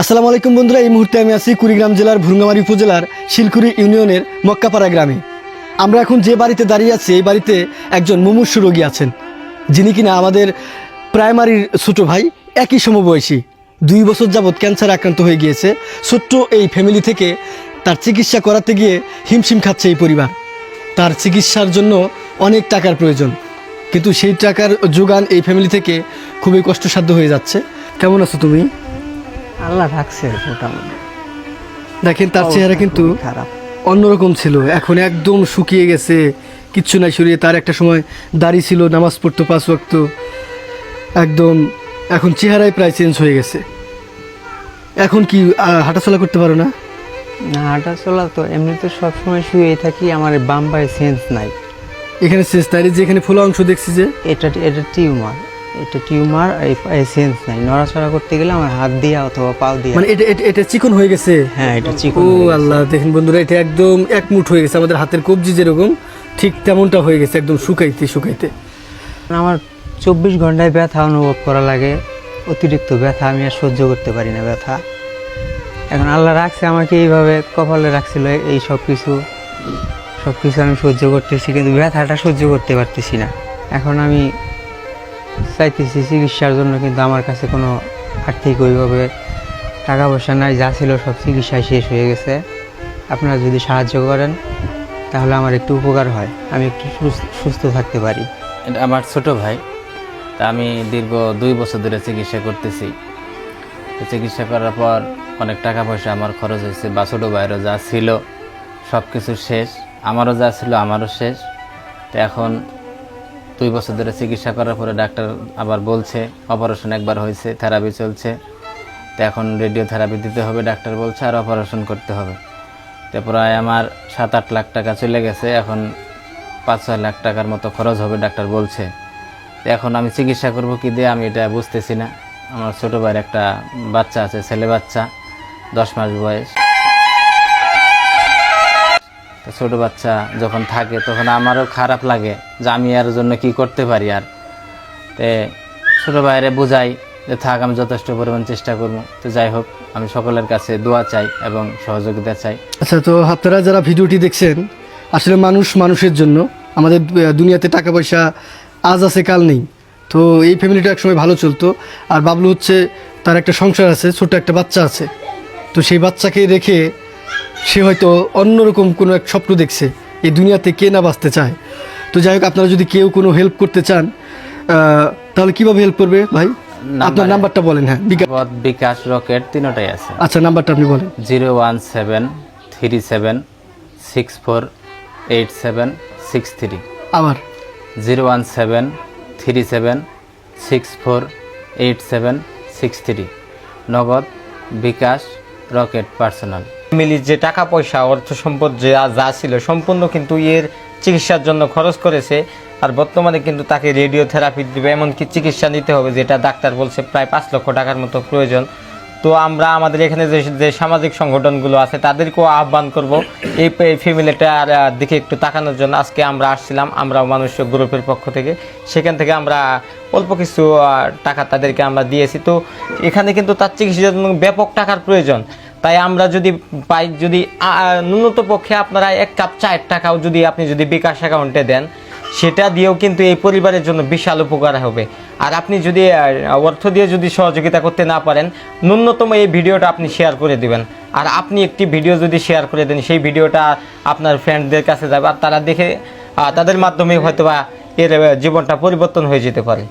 আসসালামু আলাইকুম বন্ধুরা, এই মুহূর্তে আমি আছি কুড়িগ্রাম জেলার ভুরুঙ্গামারি উপজেলার শিলকুড়ি ইউনিয়নের মক্কাপাড়া গ্রামে। আমরা এখন যে বাড়িতে দাঁড়িয়ে আছি, এই বাড়িতে একজন মুমূর্ষু রোগী আছেন। যিনি কিনা আমাদের প্রাইমারির ছোট ভাই, একই সমবয়সী, দুই বছর যাবৎ ক্যান্সার আক্রান্ত হয়ে গিয়েছে। ছোট্ট এই ফ্যামিলি থেকে তার চিকিৎসা করাতে গিয়ে হিমশিম খাচ্ছে এই পরিবার। তার চিকিৎসার জন্য অনেক টাকার প্রয়োজন। কিন্তু সেই টাকার যোগান এই ফ্যামিলি থেকে খুবই কষ্টসাধ্য হয়ে যাচ্ছে। কেমন আছো তুমি? আল্লাহ রাখছে মোটামুটি। দেখেন তার চেহারা কিন্তু খারাপ। অন্যরকম ছিল। এখন একদম শুকিয়ে গেছে কিচ্ছু নাই শরীরে। তার একটা সময় দাড়ি ছিল নামাজ পড়তো পাঁচ ওয়াক্ত। একদম এখন চেহারাই প্রায় চেঞ্জ হয়ে গেছে। এখন কি হাঁটাচলা করতে পারো না? না হাঁটা চলা তো এমনি তো সবসময় শুয়ে থাকি আমার বাম পায়ে সেন্স নাই। এখানে শেষ তাই যে এখানে ফোলা অংশ দেখছি যে। এটা এটা টিউমার। এটা টিউমার এই সেন্স নাই। নড়াচড়া করতে গেলে আমার হাত দিয়া অথবা পাও দিয়া। মানে এটা এটা- চিকন হয়ে গেছে? হ্যাঁ এটা ও আল্লাহ দেখেন বন্ধুরা এটা একদম এক মুঠ হয়ে গেছে। আমাদের হাতের কবজি যেরকম ঠিক তেমনটা হয়ে গেছে একদম শুকাইতে শুকাইতে। আমার চব্বিশ ঘন্টায় ব্যথা অনুভব করা লাগে। অতিরিক্ত ব্যথা আমি আর সহ্য করতে পারি না ব্যথা। এখন আল্লাহ রাখছে আমাকে এইভাবে কপালে রাখছিল এই সব কিছু। সব কিছু আমি সহ্য করতেছি কিন্তু ব্যথাটা সহ্য করতে পারতেছি না। এখন আমি চাইতেছি চিকিৎসার জন্য, কিন্তু আমার কাছে কোনো আর্থিক ওইভাবে টাকা পয়সা নাই, যা ছিল সব চিকিৎসায় শেষ হয়ে গেছে। আপনারা যদি সাহায্য করেন, তাহলে আমার একটু উপকার হয়। আমি একটু সুস্থ- থাকতে পারি। এটা আমার ছোট ভাই। তা আমি দীর্ঘ দুই বছর ধরে চিকিৎসা করতেছি। চিকিৎসা করার পর অনেক টাকা পয়সা আমার খরচ হয়েছে, বা ছোটো ভাইয়েরও যা ছিল সব কিছু শেষ। আমারও যা ছিল, আমারও শেষ। তো এখন দুই বছর ধরে চিকিৎসা করার পরে ডাক্তার আবার বলছে, অপারেশন একবার হয়েছে থেরাপি চলছে। তো এখন রেডিও থেরাপি দিতে হবে, ডাক্তার বলছে, আর অপারেশন করতে হবে। তো প্রায় আমার সাত আট লাখ টাকা চলে গেছে, এখন পাঁচ ছয় লাখ টাকার মতো খরচ হবে, ডাক্তার বলছে। তো এখন আমি চিকিৎসা করব কি দিয়ে, আমি এটা বুঝতেছি না। আমার ছোটো ভাইয়ের একটা বাচ্চা আছে, ছেলে বাচ্চা, দশ মাস বয়স। ছোটো বাচ্চা যখন থাকে তখন আমারও খারাপ লাগে যে আমি এর জন্য কি করতে পারি আর। তে ছোটো ভাইয়েরে বুঝাই যে থাক, আমি যথেষ্ট পরিমাণ চেষ্টা করব। তো যাই হোক, আমি সকলের কাছে দোয়া চাই এবং সহযোগিতা চাই। আচ্ছা তো আপনারা যারা ভিডিওটি দেখছেন, আসলে মানুষ মানুষের জন্য, আমাদের দুনিয়াতে টাকা পয়সা আজ আছে, কাল নেই। তো এই ফ্যামিলিটা একসময় ভালো চলতো। আর বাবলু হচ্ছে, তার একটা সংসার আছে, ছোট্ট একটা বাচ্চা আছে। তো সেই বাচ্চাকে রেখে সে হয়তো অন্যরকম কোনো এক স্বপ্ন দেখছে এই দুনিয়াতে কে না বাঁচতে চায়। তো যাই হোক আপনারা যদি কেউ কোনো হেল্প করতে চান তাহলে কীভাবে হেল্প করবে ভাই? আপনার নাম্বারটা বলেন হ্যাঁ বিকাশ বিকাশ রকেট তিনোটাই আছে। আচ্ছা নাম্বারটা আপনি বলেন। Zero one seven three seven six four eight seven six three. আবার? Zero one seven three seven six four eight seven six three. Nagad bKash Rocket personal. ফ্যামিলির যে টাকা পয়সা, অর্থ সম্পদ যে যা ছিল সম্পূর্ণ কিন্তু এর চিকিৎসার জন্য খরচ করেছে। আর বর্তমানে কিন্তু তাকে রেডিও থেরাপি দিবে, এমনকি চিকিৎসা নিতে হবে, যেটা ডাক্তার বলছে প্রায় পাঁচ লক্ষ টাকার মতো প্রয়োজন। তো আমরা আমাদের এখানে যে যে সামাজিক সংগঠনগুলো আছে, তাদেরকেও আহ্বান করব এই ফ্যামিলিটার দিকে একটু তাকানোর জন্য। আজকে আমরা আসছিলাম আমরা মানুষ গ্রুপের পক্ষ থেকে। সেখান থেকে আমরা অল্প কিছু টাকা তাদেরকে আমরা দিয়েছি। তো এখানে কিন্তু তার চিকিৎসার জন্য ব্যাপক টাকার প্রয়োজন। তাই আমরা যদি পাই, যদি ন্যূনতম পক্ষে আপনারা এক কাপ চায়ের টাকাও যদি আপনি যদি বিকাশ অ্যাকাউন্টে দেন, সেটা দিয়েও কিন্তু এই পরিবারের জন্য বিশাল উপকার হবে। আর আপনি যদি অর্থ দিয়ে যদি সহযোগিতা করতে না পারেন, ন্যূনতম এই ভিডিওটা আপনি শেয়ার করে দিবেন। আর আপনি একটি ভিডিও যদি শেয়ার করে দেন, সেই ভিডিওটা আপনার ফ্রেন্ডদের কাছে যাবে, আর তারা দেখে তাদের মাধ্যমে হয়তোবা এর জীবনটা পরিবর্তন হয়ে যেতে পারে।